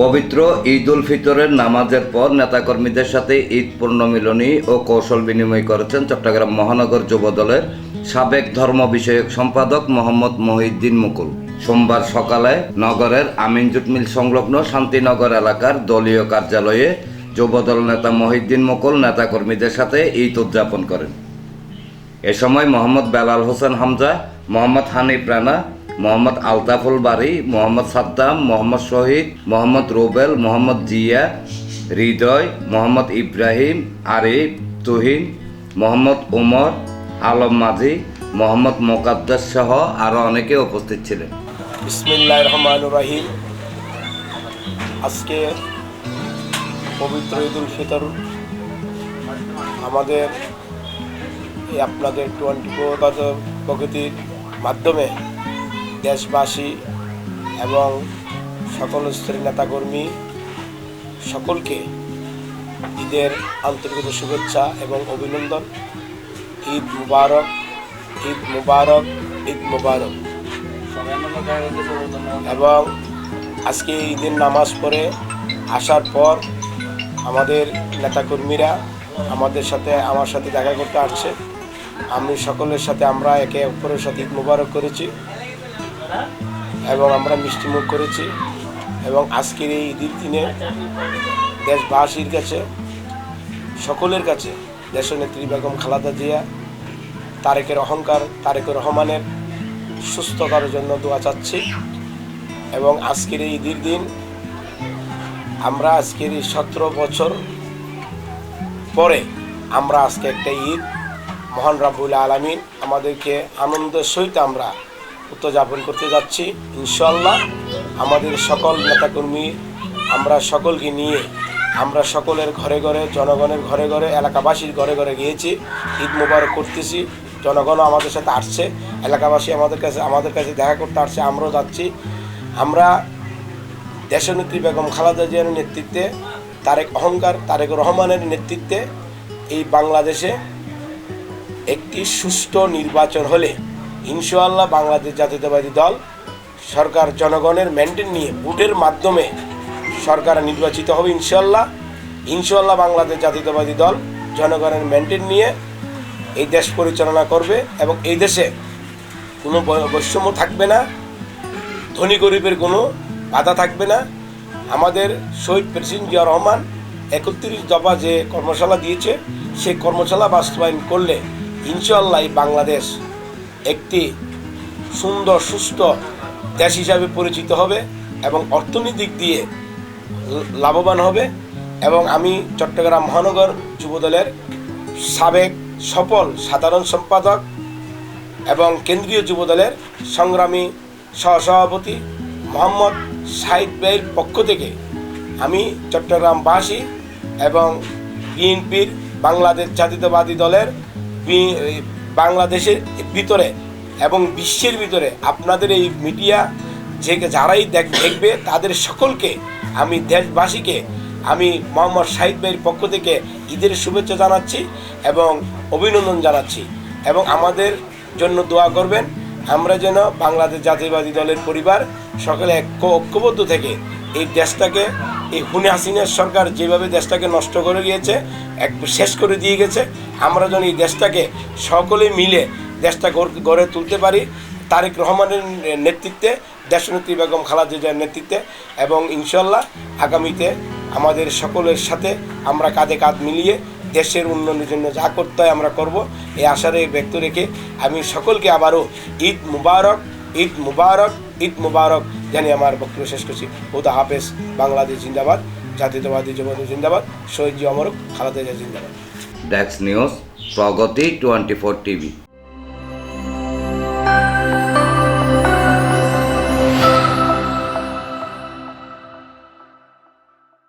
পবিত্র ঈদ উল ফিতরের নামাজের পর নেতাকর্মীদের সাথে ঈদ পূর্ণমিলনী ও কৌশল বিনিময় করেছেন চট্টগ্রাম মহানগর যুবদলের সাবেক ধর্ম বিষয়ক সম্পাদক মোহাম্মদ মহিউদ্দিন মুকুল। সোমবার সকালে নগরের আমিন জুট মিল সংলগ্ন শান্তিনগর এলাকার দলীয় কার্যালয়ে যুবদল নেতা মহিউদ্দিন মুকুল নেতাকর্মীদের সাথে ঈদ উদযাপন করেন। এ সময় মোহাম্মদ বেলাল হোসেন হামজা, মোহাম্মদ হানিফ রানা, মোহাম্মদ আলতাফুল বাড়ি মোহাম্মদ সাদ্দাম, মোহাম্মদ শহীদ, মোহাম্মদ রুবেল, মোহাম্মদ জিয়া, হৃদয়, মোহাম্মদ ইব্রাহিম, আরিফ, তুহিন, মোহাম্মদ উমর, আলম মাঝি, মোহাম্মদ মোকাদ্দাস সহ আরও অনেকে উপস্থিত ছিলেন। রহমান রাহিম। আজকে পবিত্র ঈদুল ফিতর। আমাদের এই আপনাদের টোয়েন্টি ফোর প্রকৃতির মাধ্যমে দেশবাসী এবং সকল স্তরের নেতাকর্মী সকলকে ঈদের আন্তরিক শুভেচ্ছা এবং অভিনন্দন। ঈদ মুবারক ঈদ মুবারক ঈদ মুবারক। এবং আজকে ঈদের নামাজ পড়ে আসার পর আমাদের নেতাকর্মীরা আমাদের সাথে, আমার সাথে দেখা করতে আসছে। আমি সকলের সাথে আমরা একে অপরের সাথে ঈদ মুবারক করেছি এবং আমরা মিষ্টিমুখ করেছি এবং আজকের এই ঈদের দিনে দেশবাসীর কাছে, সকলের কাছে, দেশনেত্রী বেগম খালাদা জিয়া, তারেকের অহংকার, তারেকের রহমানের সুস্থতার জন্য দোয়া চাচ্ছি এবং আজকের এই ঈদের দিন আমরা আজকের এই সতেরো বছর পরে আমরা আজকে একটা ঈদ মহান রাবুল আলমিন আমাদেরকে আনন্দের সহিত আমরা উদযাপন করতে যাচ্ছি। ইনশাল্লাহ আমাদের সকল নেতাকর্মী, আমরা সকলকে নিয়ে, আমরা সকলের ঘরে ঘরে, জনগণের ঘরে ঘরে, এলাকাবাসীর ঘরে ঘরে গিয়েছি, ঈদ মুবারক করতেছি, জনগণও আমাদের সাথে আসছে, এলাকাবাসী আমাদের কাছে আমাদের কাছে দেখা করতে আসছে, আমরাও যাচ্ছি। আমরা দেশনেত্রী বেগম খালেদা জিয়ার নেতৃত্বে, তারেক অহংকার, তারেক রহমানের নেতৃত্বে এই বাংলাদেশে একটি সুষ্ঠু নির্বাচন হলে ইনশাআল্লাহ বাংলাদেশ জাতীয়তাবাদী দল সরকার জনগণের মেনটেন নিয়ে ভোটের মাধ্যমে সরকার নির্বাচিত হবে ইনশাল্লাহ ইনশাল্লাহ বাংলাদেশ জাতীয়তাবাদী দল জনগণের মেনটেন নিয়ে এই দেশ পরিচালনা করবে এবং এই দেশে কোনো বৈষম্য থাকবে না, ধনী গরিবের কোনো বাধা থাকবে না। আমাদের শহীদ প্রেসিডেন্ট জিয়া রহমান একত্রিশ দফা যে কর্মশালা দিয়েছে, সেই কর্মশালা বাস্তবায়ন করলে ইনশাল্লাহ বাংলাদেশ একটি সুন্দর, সুস্থ দেশ হিসাবে পরিচিত হবে এবং অর্থনৈতিক দিয়ে লাভবান হবে এবং আমি চট্টগ্রাম মহানগর যুবদলের সাবেক সফল সাধারণ সম্পাদক এবং কেন্দ্রীয় যুবদলের সংগ্রামী সহসভাপতি মোহাম্মদ সাহিদ ভাইয়ের পক্ষ থেকে আমি চট্টগ্রামবাসী এবং বিএনপির বাংলাদেশ জাতীয়তাবাদী দলের বাংলাদেশের ভিতরে এবং বিশ্বের ভিতরে আপনাদের এই মিডিয়া যে যারাই দেখ, দেখবে, তাদের সকলকে আমি দেশবাসীকে, আমি মোহাম্মদ শাহিদ ভাইয়ের পক্ষ থেকে ঈদের শুভেচ্ছা জানাচ্ছি এবং অভিনন্দন জানাচ্ছি। এবং আমাদের জন্য দোয়া করবেন, আমরা যেন বাংলাদেশ জাতীয়বাদী দলের পরিবার সকলে ঐক্য ঐক্যবদ্ধ থেকে এই দেশটাকে, এই হুনে হাসিনের সরকার যেভাবে দেশটাকে নষ্ট করে গিয়েছে, এক শেষ করে দিয়ে গেছে, আমরা যেন এই দেশটাকে সকলে মিলে দেশটা গড়ে তুলতে পারি। তারেক রহমানের নেতৃত্বে দেশনেত্রী বেগম খালাদা নেতৃত্বে এবং ইনশাল্লাহ আগামীতে আমাদের সকলের সাথে আমরা কাঁধে কাঁধ মিলিয়ে দেশের উন্নয়নের জন্য যা করতে হয় আমরা করব। এই আশারে ব্যক্ত রেখে আমি সকলকে আবারও ঈদ মুবারক ঈদ মুবারক ঈদ মুবারক জানি আমার বক্তব্য শেষ করছি। হুদা হাফেজ, বাংলাদেশ জিন্দাবাদ, জাতীয়তাবাদী যুবদল জিন্দাবাদ, শহীদ জি অমরক, খালাদা জিন্দাবাদ। ডেক্স news Pragati twenty four TV